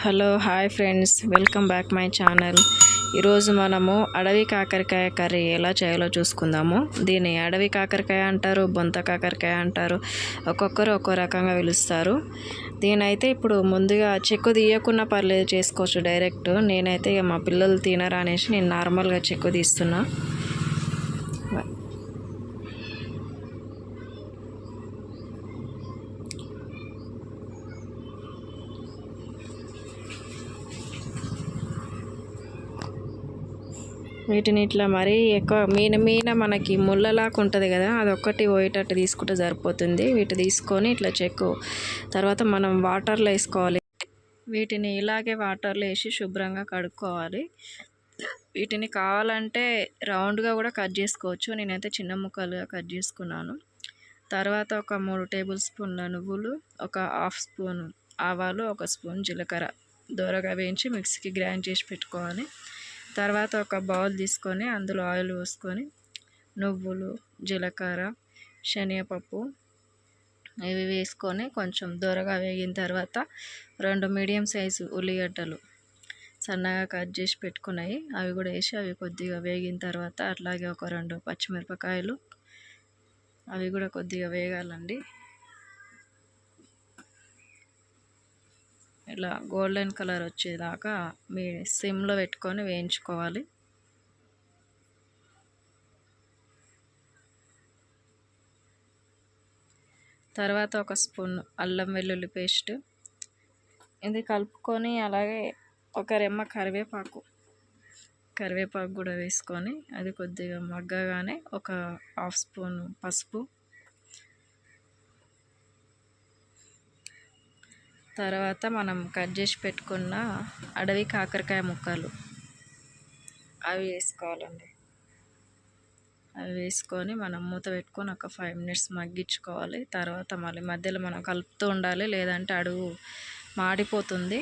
Hello hi friends. Welcome back my channel. ఈరోజు మనము అడవి కాకరకాయ కర్రీ ఎలా చేయాలో చూసుకుందాము. దీన్ని అడవి కాకరకాయ అంటారు బొంత కాకరకాయ అంటారు. ఒక్కొక్కరు ఒక్కో రకంగా పిలుస్తారు. దీనైతే ఇప్పుడు ముందుగా చెక్కు తీయకుండా పర్లేదు చేసుకోవచ్చు డైరెక్ట్. నేనైతే ఇక మా పిల్లలు తినరా అనేసి నేను నార్మల్గా చెక్కు తీస్తున్నా. వీటిని ఇట్లా మరీ ఎక్కువ మీన మీన మనకి ముళ్ళలాగా ఉంటుంది కదా అదొక్కటి పోయేటట్టు తీసుకుంటే సరిపోతుంది. వీటి తీసుకొని ఇట్లా చెక్కు. తర్వాత మనం వాటర్లో వేసుకోవాలి. వీటిని ఇలాగే వాటర్లో వేసి శుభ్రంగా కడుక్కోవాలి. వీటిని కావాలంటే రౌండ్గా కూడా కట్ చేసుకోవచ్చు. నేనైతే చిన్న ముక్కలుగా కట్ చేసుకున్నాను. తర్వాత ఒక మూడు టేబుల్ స్పూన్ల నువ్వులు ఒక హాఫ్ స్పూన్ ఆవాలు ఒక స్పూన్ జీలకర్ర. దూరగా వేయించి మిక్సీకి గ్రైండ్ చేసి పెట్టుకోవాలి. తర్వాత ఒక బౌల్ తీసుకొని అందులో ఆయిల్ పోసుకొని నువ్వులు జీలకర్ర శనగపప్పు ఇవి వేసుకొని కొంచెం దూరగా వేగిన తర్వాత రెండు మీడియం సైజు ఉల్లిగడ్డలు సన్నగా కట్ చేసి పెట్టుకున్నాయి. అవి కూడా వేసి అవి కొద్దిగా వేగిన తర్వాత అట్లాగే ఒక రెండు పచ్చిమిరపకాయలు అవి కూడా కొద్దిగా వేగాలండి. ఇలా గోల్డెన్ కలర్ వచ్చేదాకా మీ సిమ్లో పెట్టుకొని వేయించుకోవాలి. తర్వాత ఒక స్పూన్ అల్లం వెల్లుల్లి పేస్ట్. ఇది కలుపుకొని అలాగే ఒక రెమ్మ కరివేపాకు కరివేపాకు కూడా వేసుకొని అది కొద్దిగా మగ్గగానే ఒక హాఫ్ స్పూన్ పసుపు తర్వాత మనం కట్ చేసి పెట్టుకున్న అడవి కాకరకాయ ముక్కలు. అవి వేసుకోవాలండి. అవి వేసుకొని మనం మూత పెట్టుకొని ఒక ఫైవ్ మినిట్స్ మగ్గించుకోవాలి. తర్వాత మళ్ళీ మధ్యలో మనం కలుపుతూ ఉండాలి. లేదంటే అడుగు మాడిపోతుంది.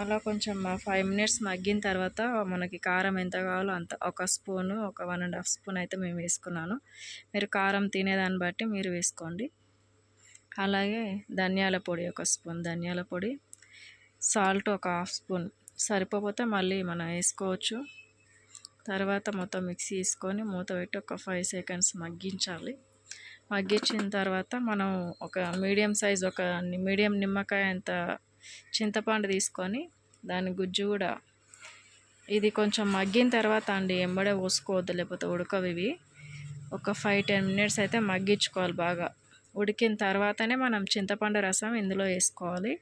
అలా కొంచెం ఫైవ్ మినిట్స్ మగ్గిన తర్వాత మనకి కారం ఎంత కావాలో అంత ఒక స్పూను ఒక వన్ అండ్ హాఫ్ స్పూన్ అయితే మేము వేసుకున్నాను. మీరు కారం తినేదాన్ని బట్టి మీరు వేసుకోండి. అలాగే ధనియాల పొడి ఒక స్పూన్ ధనియాల పొడి సాల్ట్ ఒక హాఫ్ స్పూన్. సరిపోతే మళ్ళీ మనం వేసుకోవచ్చు. తర్వాత మొత్తం మిక్సీ వేసుకొని మూత పెట్టి ఒక ఫైవ్ సెకండ్స్ మగ్గించాలి. మగ్గించిన తర్వాత మనం ఒక మీడియం సైజ్ ఒక మీడియం నిమ్మకాయ అంత చింతపండు తీసుకొని దాని గుజ్జు కూడా ఇది కొంచెం మగ్గిన తర్వాత అండి ఎంబడే పోసుకోవద్దు లేకపోతే ఉడకవివి ఒక ఫైవ్ టెన్ మినిట్స్ అయితే మగ్గించుకోవాలి బాగా. ఉడికిన తర్వాతనే మనం చింతపండు రసం ఇందులో వేసుకోవాలి.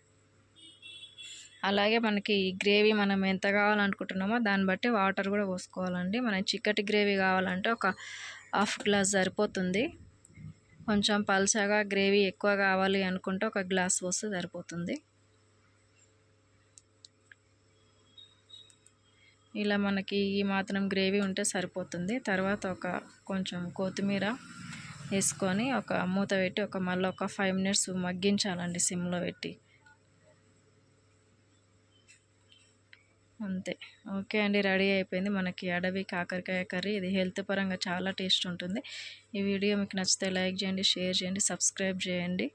అలాగే మనకి గ్రేవీ మనం ఎంత కావాలనుకుంటున్నామో దాన్ని బట్టి వాటర్ కూడా పోసుకోవాలండి. మనం చిక్కటి గ్రేవీ కావాలంటే ఒక హాఫ్ గ్లాస్ సరిపోతుంది. కొంచెం పల్చగా గ్రేవీ ఎక్కువ కావాలి అనుకుంటే ఒక గ్లాస్ పోస్తే సరిపోతుంది. ఇలా మనకి ఈ మాత్రం గ్రేవీ ఉంటే సరిపోతుంది. తర్వాత ఒక కొంచెం కొత్తిమీర వేసుకొని ఒక మూత పెట్టి ఒక మళ్ళీ ఒక ఫైవ్ మినిట్స్ మగ్గించాలండి సిమ్లో పెట్టి. అంతే. ఓకే అండి రెడీ అయిపోయింది మనకి అడవి కాకరకాయ కర్రీ. ఇది హెల్త్ పరంగా చాలా టేస్ట్ ఉంటుంది. ఈ వీడియో మీకు నచ్చితే లైక్ చేయండి షేర్ చేయండి సబ్స్క్రైబ్ చేయండి.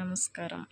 నమస్కారం.